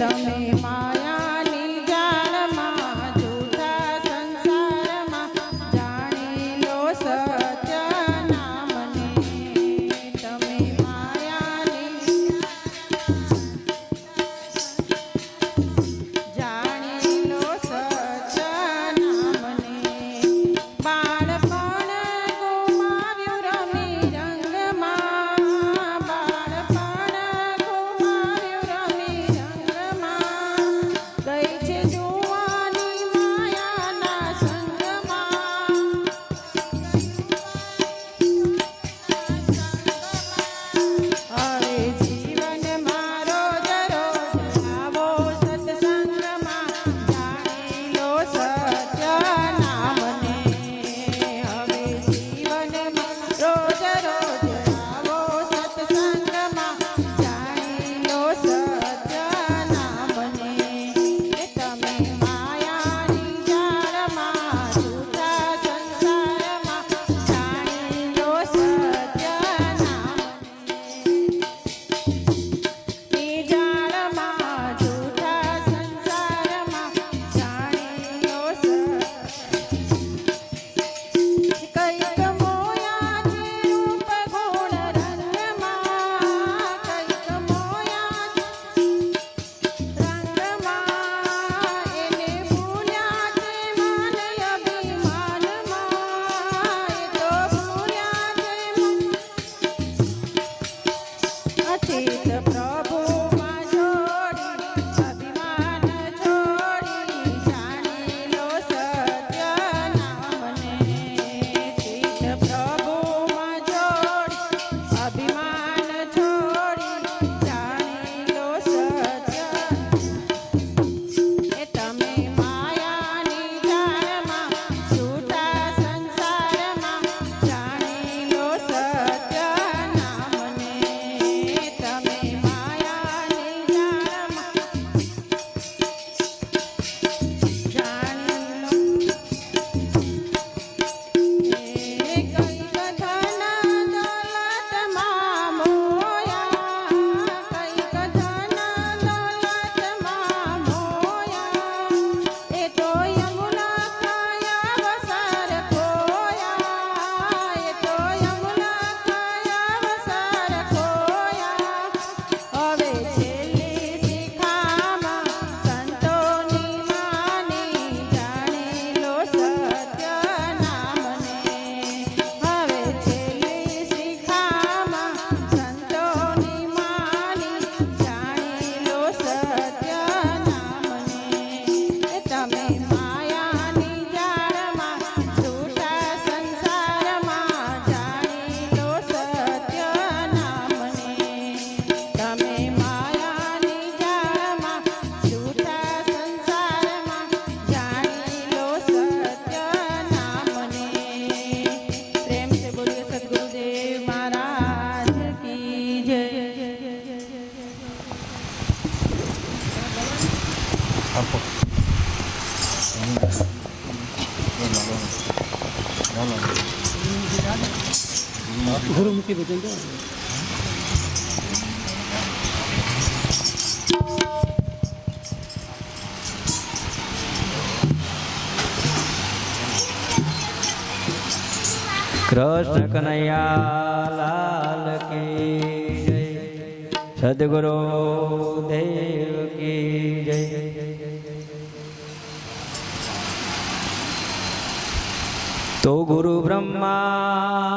Tell me. આપો ઘરું મૂકી બધું કૃષ્ણ કનૈયા લાલ સદગુરુ દેવ તો ગુરુ બ્રહ્મા